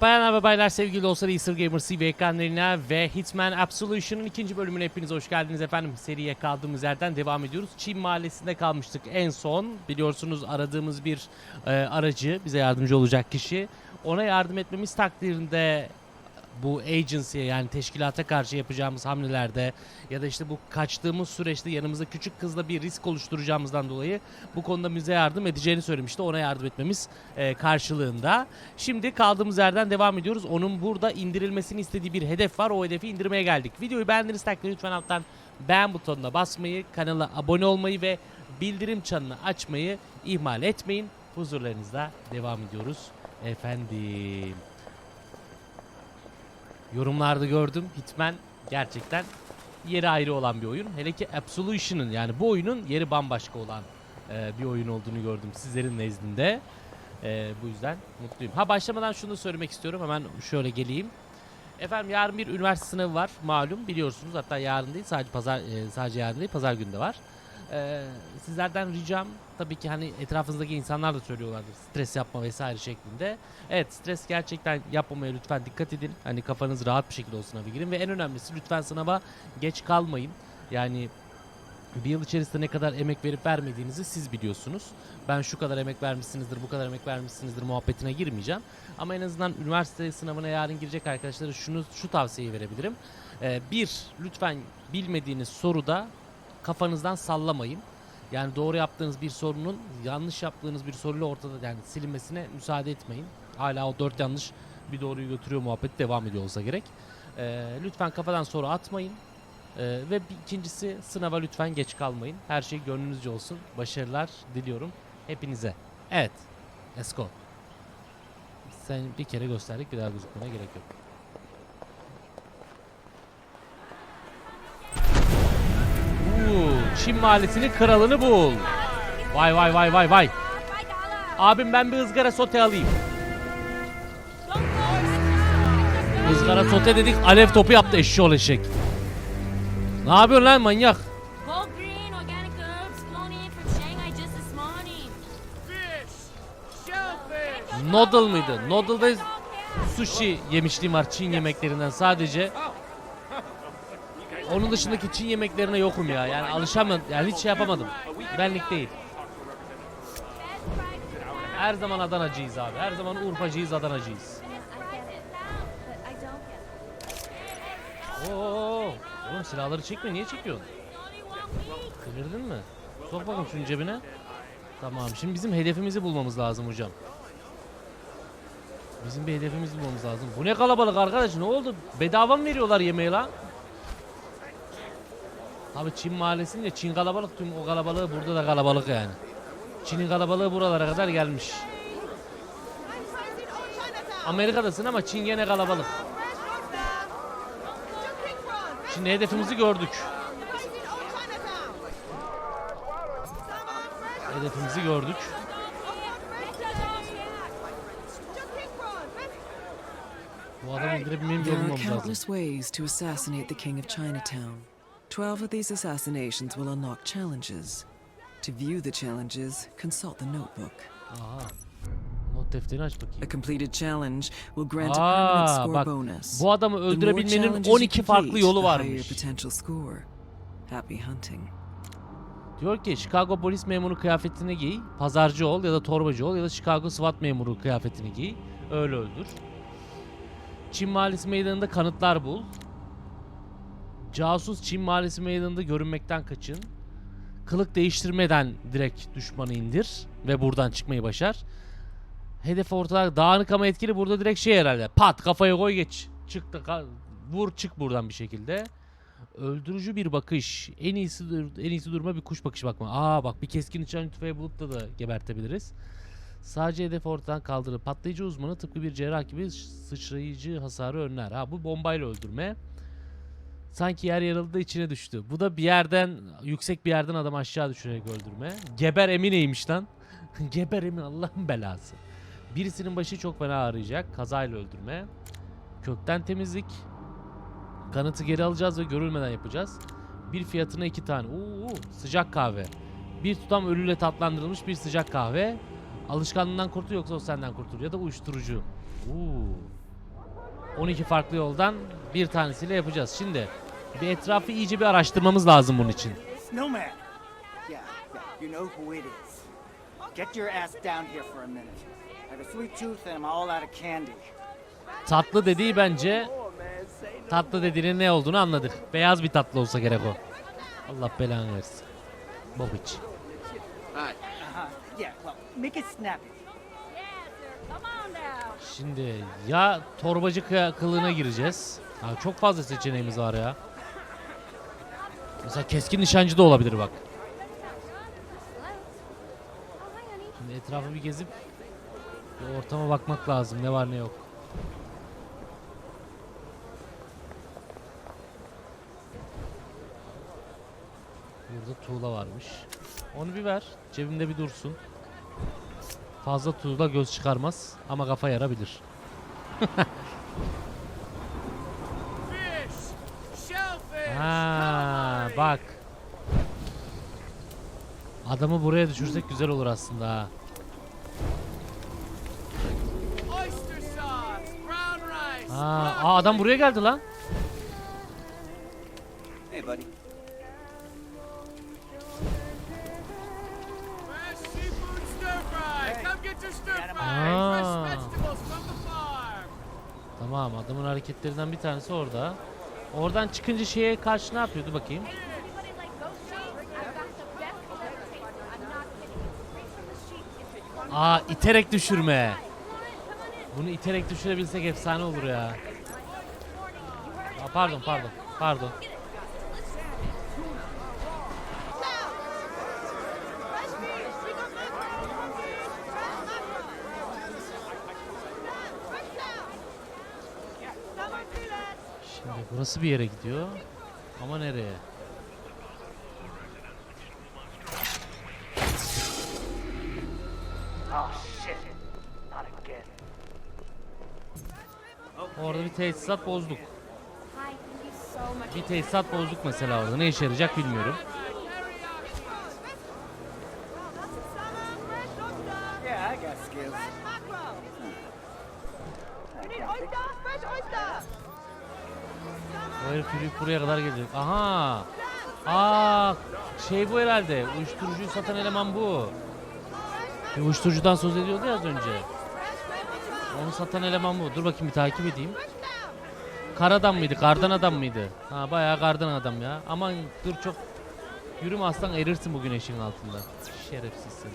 Bayanlar ve baylar sevgili dostlar Easter Gamer TV ekranlarına ve Hitman Absolution'ın ikinci bölümüne hepiniz hoş geldiniz efendim. Seriye kaldığımız yerden devam ediyoruz. Çin mahallesinde kalmıştık en son. Biliyorsunuz aradığımız bir e, aracı, bize yardımcı olacak kişi. Ona yardım etmemiz takdirinde bu agency'ye yani teşkilata karşı yapacağımız hamlelerde ya da işte bu kaçtığımız süreçte yanımızda küçük kızla bir risk oluşturacağımızdan dolayı bu konuda bize yardım edeceğini söylemişti. Ona yardım etmemiz e, karşılığında. Şimdi kaldığımız yerden devam ediyoruz. Onun burada indirilmesini istediği bir hedef var. O hedefi indirmeye geldik. Videoyu beğendiğiniz takdirde lütfen alttan beğen butonuna basmayı, kanala abone olmayı ve bildirim çanını açmayı ihmal etmeyin. Huzurlarınızda devam ediyoruz. Efendim. Yorumlarda gördüm. Hitman gerçekten yeri ayrı olan bir oyun. Hele ki Absolution'ın yani bu oyunun yeri bambaşka olan e, bir oyun olduğunu gördüm sizlerin nezdinde. E, bu yüzden mutluyum. Ha başlamadan şunu söylemek istiyorum. Hemen şöyle geleyim. Efendim yarın bir üniversite sınavı var malum biliyorsunuz. Hatta yarın değil sadece pazar e, sadece yarın değil pazar günü de var. E, sizlerden ricam tabii ki hani etrafınızdaki insanlar da söylüyorlardır stres yapma vesaire şeklinde. Evet stres gerçekten yapmamaya lütfen dikkat edin. Hani kafanız rahat bir şekilde o sınava girin ve en önemlisi lütfen sınava geç kalmayın. Yani bir yıl içerisinde ne kadar emek verip vermediğinizi siz biliyorsunuz. Ben şu kadar emek vermişsinizdir, bu kadar emek vermişsinizdir muhabbetine girmeyeceğim. Ama en azından üniversite sınavına yarın girecek arkadaşlara şunu şu tavsiyeyi verebilirim. Ee, bir, lütfen bilmediğiniz soruda kafanızdan sallamayın. Yani doğru yaptığınız bir sorunun yanlış yaptığınız bir soruyla ortada yani silinmesine müsaade etmeyin. Hala o dört yanlış bir doğruyu götürüyor muhabbet devam ediyor olsa gerek. Ee, lütfen kafadan soru atmayın. Ee, ve bir ikincisi sınava lütfen geç kalmayın. Her şey gönlünüzce olsun. Başarılar diliyorum hepinize. Evet. Let's go. Sen bir kere gösterdik bir daha gözükmene gerek yok. Çin mahallesinin kralını bul. Vay vay vay vay vay. Abim ben bir ızgara sote alayım. Izgara sote dedik alev topu yaptı eşşoğlu eşek. Ne yapıyorsun lan manyak? Noodle mıydı? Noodle'da sushi yemişliğim var Çin yemeklerinden sadece. Onun dışındaki Çin yemeklerine yokum ya. Yani alışamadım. Yani hiç şey yapamadım. Benlik değil. Her zaman Adanacıyız abi. Her zaman Urfacıyız, Adanacıyız. Oo, oğlum silahları çekme. Niye çekiyorsun? Delirdin mi? Sok bakalım şunun cebine. Tamam. Şimdi bizim hedefimizi bulmamız lazım hocam. Bizim bir hedefimiz bulmamız lazım. Bu ne kalabalık arkadaş? Ne oldu? Bedava mı veriyorlar yemeği lan? Abi Çin mahallesinde Çin kalabalık tüm o kalabalığı burada da kalabalık yani. Çin'in kalabalığı buralara kadar gelmiş. Amerika'dasın ama Çin gene kalabalık. Şimdi hedefimizi gördük. Hedefimizi gördük. Bu adamı yolu are bulmamız lazım. Twelve of these assassinations will unlock challenges. To view the challenges, consult the notebook. Aha. Not defterini aç A bakayım. completed challenge will grant a permanent Aa, score bak bonus. bu adamı öldürebilmenin challenges you 12 farklı yolu varmış. Happy hunting. Diyor ki Chicago polis memuru kıyafetini giy, pazarcı ol ya da torbacı ol ya da Chicago SWAT memuru kıyafetini giy. Öyle öldür. Çin Mahallesi meydanında kanıtlar bul. Casus Çin Mahallesi meydanında görünmekten kaçın. Kılık değiştirmeden direkt düşmanı indir ve buradan çıkmayı başar. Hedef ortada dağınık ama etkili burada direkt şey herhalde. Pat kafaya koy geç. Çıktı ka- vur çık buradan bir şekilde. Öldürücü bir bakış. En iyisi en iyisi durma bir kuş bakışı bakma. Aa bak bir keskin nişan tüfeği bulup da da gebertebiliriz. Sadece hedef ortadan kaldırır. Patlayıcı uzmanı tıpkı bir cerrah gibi sıçrayıcı hasarı önler. Ha bu bombayla öldürme. Sanki yer yarıldı içine düştü. Bu da bir yerden yüksek bir yerden adam aşağı düşürerek öldürme. Geber emineymiş lan. Geber emin Allah'ın belası. Birisinin başı çok fena ağrıyacak. Kazayla öldürme. Kökten temizlik. Kanıtı geri alacağız ve görülmeden yapacağız. Bir fiyatına iki tane. Oo, sıcak kahve. Bir tutam ölüyle tatlandırılmış bir sıcak kahve. Alışkanlığından kurtul yoksa o senden kurtul. Ya da uyuşturucu. Oo. 12 farklı yoldan bir tanesiyle yapacağız. Şimdi bir etrafı iyice bir araştırmamız lazım bunun için. Snowman. Yeah, yeah, you know who it is. Get your ass down here for a minute. I have a sweet tooth and I'm all out of candy. Tatlı dediği bence tatlı dediğinin ne olduğunu anladık. Beyaz bir tatlı olsa gerek o. Allah belanı versin. Uh-huh. Come on down. Şimdi ya torbacı kılığına gireceğiz. Ha, çok fazla seçeneğimiz var ya. Mesela keskin nişancı da olabilir bak. Şimdi etrafı bir gezip bir ortama bakmak lazım. Ne var ne yok. Burada tuğla varmış. Onu bir ver. Cebimde bir dursun. Fazla tuğla göz çıkarmaz ama kafa yarabilir. bak. Adamı buraya düşürsek güzel olur aslında ha. Aa, adam buraya geldi lan. Hey, buddy. farm. Tamam adamın hareketlerinden bir tanesi orada. Oradan çıkınca şeye karşı ne yapıyordu bakayım. Aa iterek düşürme. Bunu iterek düşürebilsek efsane olur ya. Aa, pardon pardon pardon. Burası bir yere gidiyor. Ama nereye? Orada bir tesisat bozduk. Bir tesisat bozduk mesela orada. Ne işe yarayacak bilmiyorum. Yeah, I got skills. Yürüyüp buraya kadar gelecek. Aha! Aa, şey bu herhalde. Uyuşturucuyu satan eleman bu. Bir uyuşturucudan söz ediyordu ya az önce. Onu satan eleman bu. Dur bakayım bir takip edeyim. Kar adam mıydı? Kardan adam mıydı? Ha bayağı kardan adam ya. Aman dur çok yürüme aslan erirsin bu güneşin altında. Şerefsiz seni.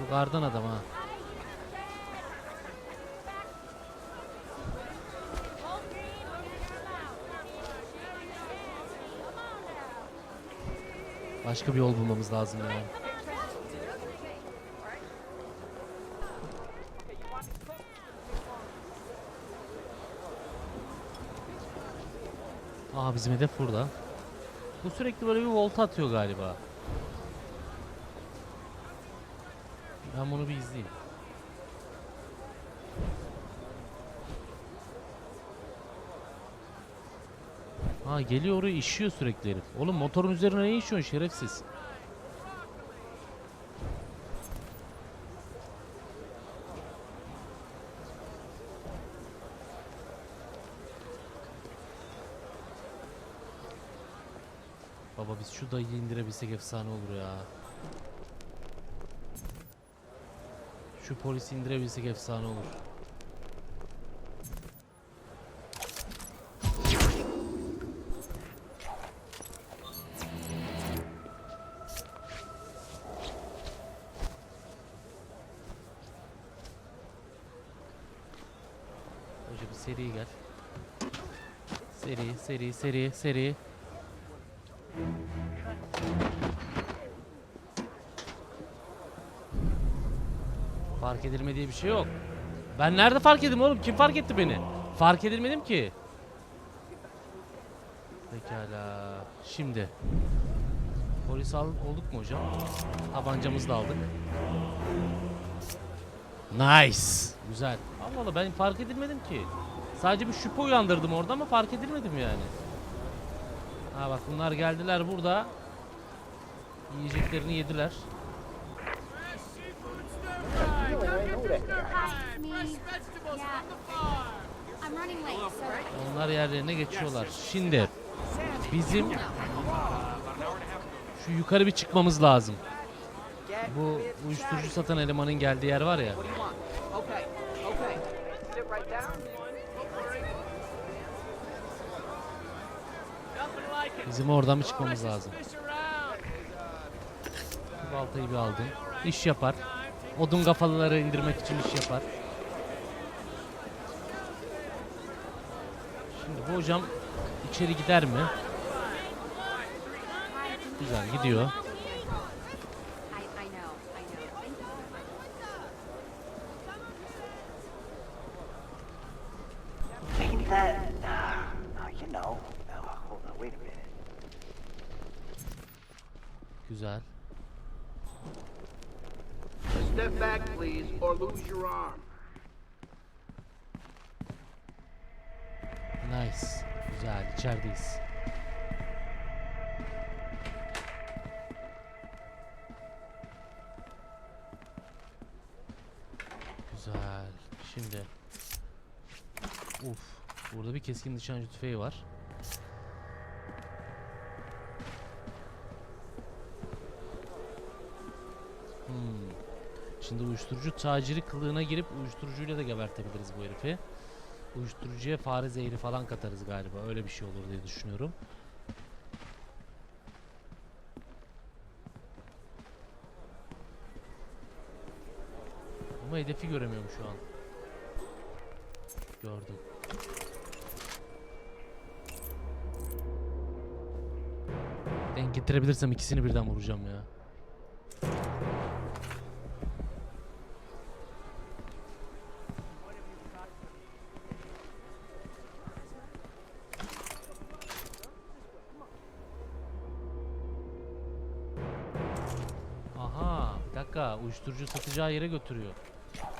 Bu kardan adam ha. Başka bir yol bulmamız lazım ya. Aa bizim hedef burada. Bu sürekli böyle bir volta atıyor galiba. Ben bunu bir izleyeyim. Ha geliyor oraya işiyor sürekli herif. Oğlum motorun üzerine ne işiyorsun şerefsiz? Baba biz şu dayıyı indirebilsek efsane olur ya. Şu polisi indirebilsek efsane olur. Seri gel. Seri, seri, seri, seri. Fark edilme diye bir şey yok. Ben nerede fark edeyim oğlum? Kim fark etti beni? Fark edilmedim ki. Pekala. Şimdi. Polis al olduk mu hocam? Tabancamızı da aldık. Nice. Güzel. Allah Allah ben fark edilmedim ki. Sadece bir şüphe uyandırdım orada ama fark edilmedim yani. Ha bak bunlar geldiler burada. Yiyeceklerini yediler. Onlar yerlerine geçiyorlar. Şimdi bizim şu yukarı bir çıkmamız lazım. Bu uyuşturucu satan elemanın geldiği yer var ya. Bizim oradan bir çıkmamız lazım. Baltayı bir aldın. İş yapar. Odun kafalıları indirmek için iş yapar. Şimdi bu hocam içeri gider mi? Güzel gidiyor. I, I know, I know. Thank you so much. Ain't that? Uh, you know. Uh, hold on, wait a minute. Güzel. Step back, please, or lose your arm. Nice. Güzel. içerideyiz. Güzel. Şimdi. Uf. Burada bir keskin nişancı tüfeği var. Hmm. Şimdi uyuşturucu taciri kılığına girip uyuşturucuyla da gebertebiliriz bu herifi. Uyuşturucuya fare zehri falan katarız galiba. Öyle bir şey olur diye düşünüyorum. Ama hedefi göremiyorum şu an. Gördüm. Denk getirebilirsem ikisini birden vuracağım ya. Uyuşturucu satacağı yere götürüyor.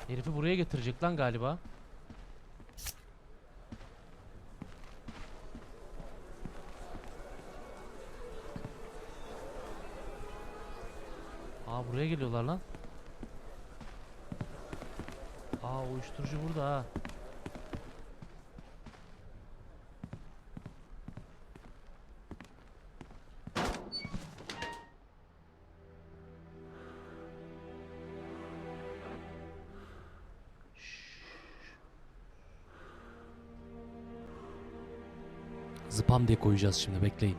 Herifi buraya getirecek lan galiba. Aa buraya geliyorlar lan. Aa uyuşturucu burada ha. Zıpam diye koyacağız şimdi bekleyin.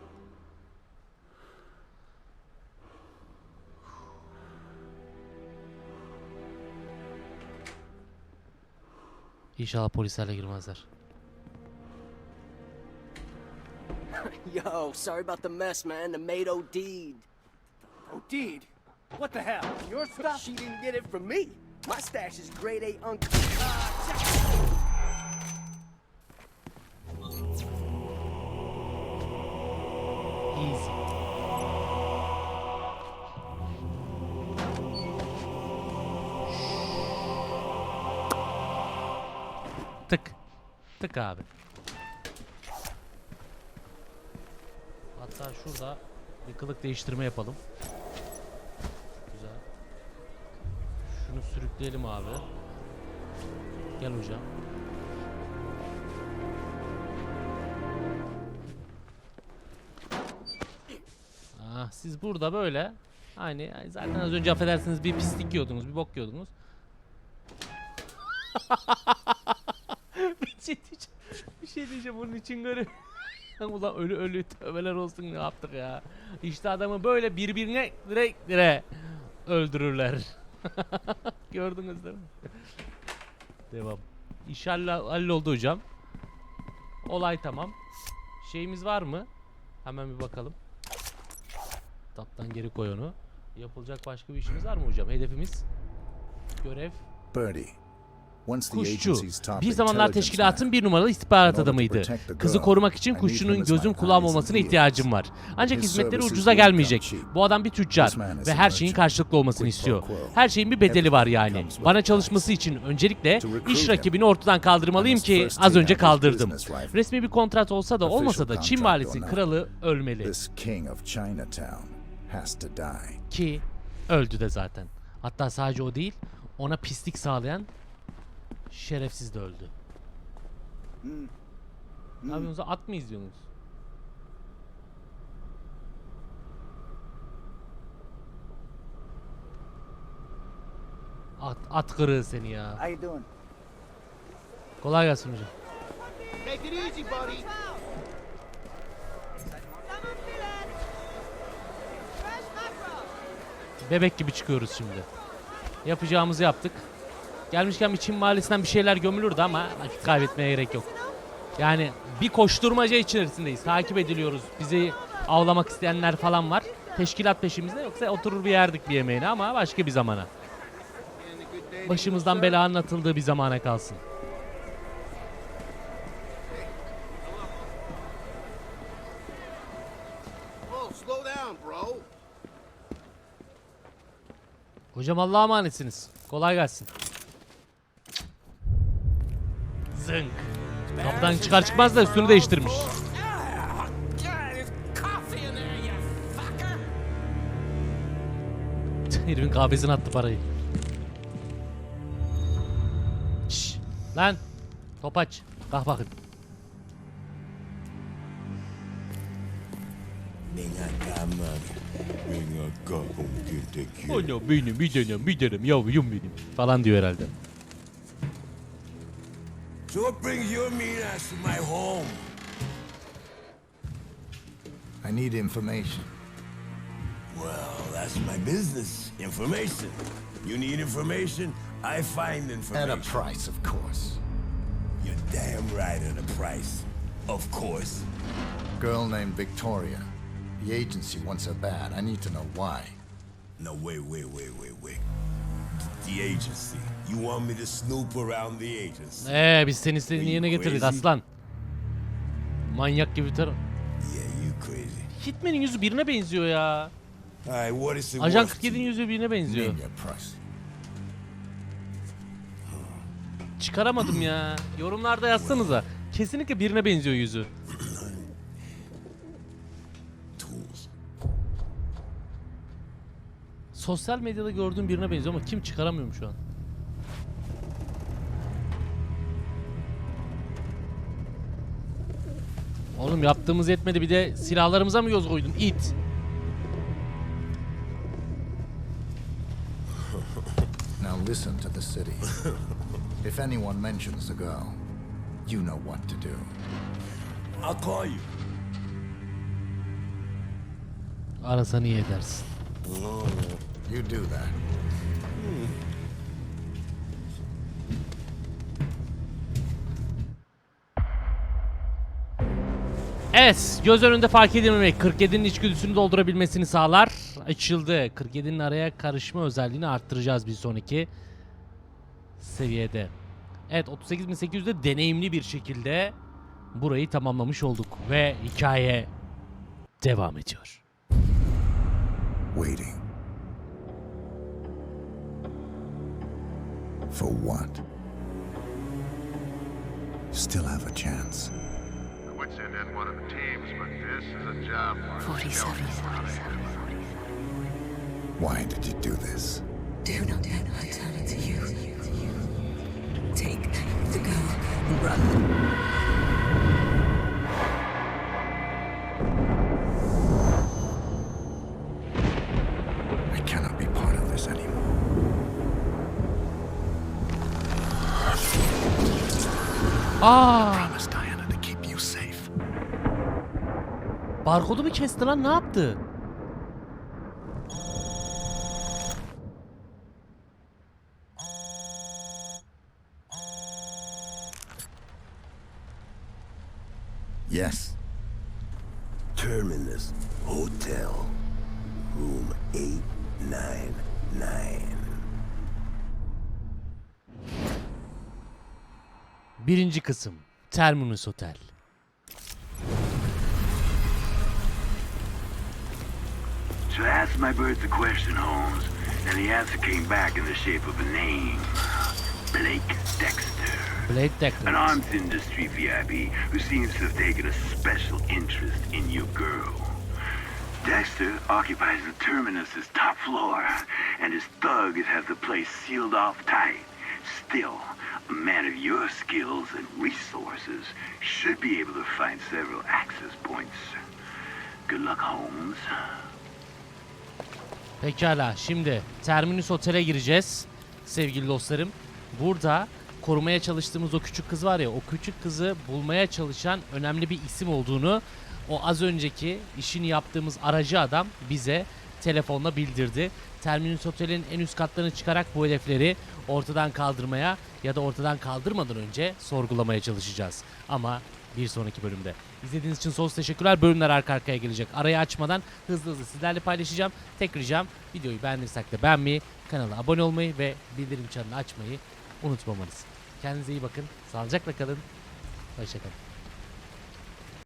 İnşallah polislerle girmezler. Yo, sorry about the mess, man. The maid OD'd. Deed. What the hell? Your stuff? She didn't get it from me. My stash is grade A un. Tık abi. Hatta şurada bir kılık değiştirme yapalım. Güzel. Şunu sürükleyelim abi. Gel hocam. Ah, siz burada böyle. Yani zaten az önce affedersiniz bir pislik yiyordunuz, bir bok yiyordunuz. bir şey diyeceğim. Bir şey diyeceğim bunun için göre. Ulan ölü ölü tövbeler olsun ne yaptık ya. İşte adamı böyle birbirine direkt dire öldürürler. Gördünüz değil mi? Devam. İş halla- halloldu hocam. Olay tamam. Şeyimiz var mı? Hemen bir bakalım. Taptan geri koy onu. Yapılacak başka bir işimiz var mı hocam? Hedefimiz görev Birdie. Kuşçu. Bir zamanlar teşkilatın bir numaralı istihbarat adamıydı. Kızı korumak için kuşçunun gözüm kulağım olmasına ihtiyacım var. Ancak hizmetleri ucuza gelmeyecek. Bu adam bir tüccar ve her şeyin karşılıklı olmasını istiyor. Her şeyin bir bedeli var yani. Bana çalışması için öncelikle iş rakibini ortadan kaldırmalıyım ki az önce kaldırdım. Resmi bir kontrat olsa da olmasa da Çin contract valisi or not. kralı ölmeli. Ki öldü de zaten. Hatta sadece o değil ona pislik sağlayan Şerefsiz de öldü. Ne yapıyorsunuz? At mı izliyorsunuz? At, at kırığı seni ya. How you doing? Kolay gelsin hocam. Take it easy, buddy. Bebek gibi çıkıyoruz şimdi. Yapacağımızı yaptık. Gelmişken bir Çin mahallesinden bir şeyler gömülürdü ama vakit kaybetmeye gerek yok. Yani bir koşturmaca içerisindeyiz. Takip ediliyoruz. Bizi avlamak isteyenler falan var. Teşkilat peşimizde yoksa oturur bir yerdik bir yemeğine ama başka bir zamana. Başımızdan bela anlatıldığı bir zamana kalsın. Hocam Allah'a emanetsiniz. Kolay gelsin. Zınk. Kapıdan çıkar çıkmaz da üstünü değiştirmiş. Herifin kahvesine attı parayı. Şşş. Lan. Topaç. Kalk bakın. Ana benim bir tanem bir tanem yavrum benim. Falan diyor herhalde. So what brings your mean ass to my home? I need information. Well, that's my business. Information. You need information, I find information. At a price, of course. You're damn right at a price. Of course. Girl named Victoria. The agency wants her bad. I need to know why. No, wait, wait, wait, wait, wait. The agency. You want me to snoop around the agency? Ee biz seni istediğin yerine getirdik aslan. Manyak gibi tar. Yeah, you crazy. Hitman'in yüzü birine benziyor ya. Alright, what is it Ajan worth to 47'nin you? yüzü birine benziyor. Çıkaramadım ya. Yorumlarda yazsanıza. Kesinlikle birine benziyor yüzü. Sosyal medyada gördüğüm birine benziyor ama kim çıkaramıyorum şu an. Oğlum yaptığımız yetmedi bir de silahlarımıza mı göz koydun it? Now listen to the city. if anyone mentions the girl, you know what to do. I'll call you. Arasan iyi edersin. You do that. Evet, göz önünde fark edilmemek 47'nin içgüdüsünü doldurabilmesini sağlar. Açıldı. 47'nin araya karışma özelliğini arttıracağız bir sonraki seviyede. Evet, 38.800'de deneyimli bir şekilde burayı tamamlamış olduk ve hikaye devam ediyor. Waiting. For what? Still have a chance. quit send in one of the teams, but this is a job for 47. Why did you do this? Do not let her turn it to you. Take the girl and run. Aa, Promise Diana to keep you safe. barkodu mu kesti lan ne yaptı? Birinci kısım. Terminus Otel. So I asked my birds a question, Holmes, and the answer came back in the shape of a name. Blake Dexter. Blade An arms industry VIP who seems to have taken a special interest in your girl. Dexter occupies the terminus's top floor, and his thugs have the place sealed off tight. Still, A man of your skills and resources should be able to find several access points. Good luck, Holmes. Pekala şimdi Terminus Otel'e gireceğiz sevgili dostlarım. Burada korumaya çalıştığımız o küçük kız var ya o küçük kızı bulmaya çalışan önemli bir isim olduğunu o az önceki işini yaptığımız aracı adam bize telefonla bildirdi. Terminus Otel'in en üst katlarını çıkarak bu hedefleri ortadan kaldırmaya ya da ortadan kaldırmadan önce sorgulamaya çalışacağız. Ama bir sonraki bölümde. İzlediğiniz için sonsuz teşekkürler. Bölümler arka arkaya gelecek. Arayı açmadan hızlı hızlı sizlerle paylaşacağım. Tek ricam videoyu beğendiysek de beğenmeyi, kanala abone olmayı ve bildirim çanını açmayı unutmamanız. Kendinize iyi bakın. Sağlıcakla kalın. Hoşçakalın.